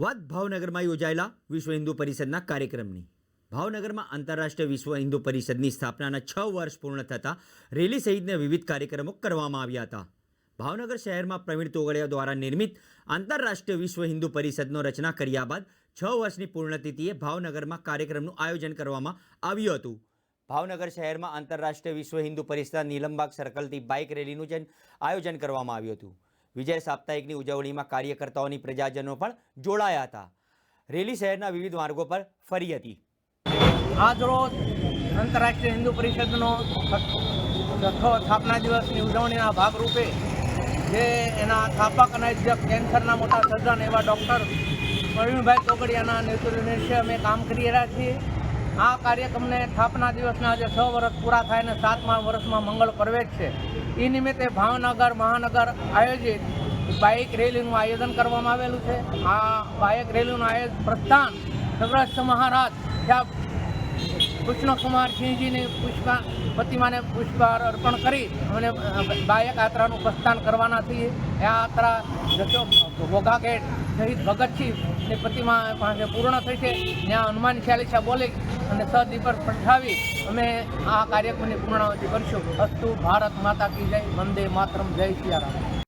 વાત ભાવનગરમાં યોજાયેલા વિશ્વ હિન્દુ પરિષદના કાર્યક્રમની. ભાવનગરમાં આંતરરાષ્ટ્રીય વિશ્વ હિન્દુ પરિષદની સ્થાપનાના છ વર્ષ પૂર્ણ થતાં રેલી સહિતના વિવિધ કાર્યક્રમો કરવામાં આવ્યા હતા. ભાવનગર શહેરમાં પ્રવીણ તોગડિયા દ્વારા નિર્મિત આંતરરાષ્ટ્રીય વિશ્વ હિન્દુ પરિષદનો રચના કર્યા બાદ છ વર્ષની પૂર્ણતિથિએ ભાવનગરમાં કાર્યક્રમનું આયોજન કરવામાં આવ્યું હતું. ભાવનગર શહેરમાં આંતરરાષ્ટ્રીય વિશ્વ હિન્દુ પરિષદ નીલમબાગ સર્કલથી બાઇક રેલીનું જન આયોજન કરવામાં આવ્યું હતું. વિજય સાપ્તાહિકની ઉજવણીમાં કાર્યકર્તાઓની પ્રજાજનો પણ જોડાયા હતા. રેલી શહેરના વિવિધ માર્ગો પર ફરી હતી. આજરોજ આંતરરાષ્ટ્રીય હિન્દુ પરિષદનો છઠ્ઠો સ્થાપના દિવસની ઉજવણીના ભાગરૂપે જે એના સ્થાપક અને અધ્યક્ષ કેન્સરના મોટા સર્જન એવા ડૉક્ટર પ્રવીણભાઈ તોગડિયાના નેતૃત્વ અમે કામ કરી રહ્યા છીએ. આ કાર્યક્રમને સ્થાપના દિવસના આજે છ વર્ષ પૂરા થાય અને સાતમા વર્ષમાં મંગળ પ્રવેશ છે. એ નિમિત્તે ભાવનગર, મહાનગર આયોજિત બાઇક રેલીનું આયોજન કરવામાં આવેલું છે. આ બાઇક રેલીનું આયોજન પ્રસ્થાન સૌરાષ્ટ્ર મહારાજ ત્યાં કૃષ્ણકુમાર સિંહજીની પુષ્પા પ્રતિમાને પુષ્પહાર અર્પણ કરી અને બાયક યાત્રાનું પ્રસ્થાન કરવાના છીએ. યાત્રા જશો ઘોઘા ગેટ શહીદ ભગતસિંહની પ્રતિમા પાસે પૂર્ણ થઈ છે ત્યાં હનુમાન ચાલીસા બોલી અને સદીપર પઠાવી અમે આ કાર્યક્રમની પૂર્ણાવતિ કરીશું. અસ્તુ ભારત માતા કી જય, વંદે માતરમ, જય સિયારામ.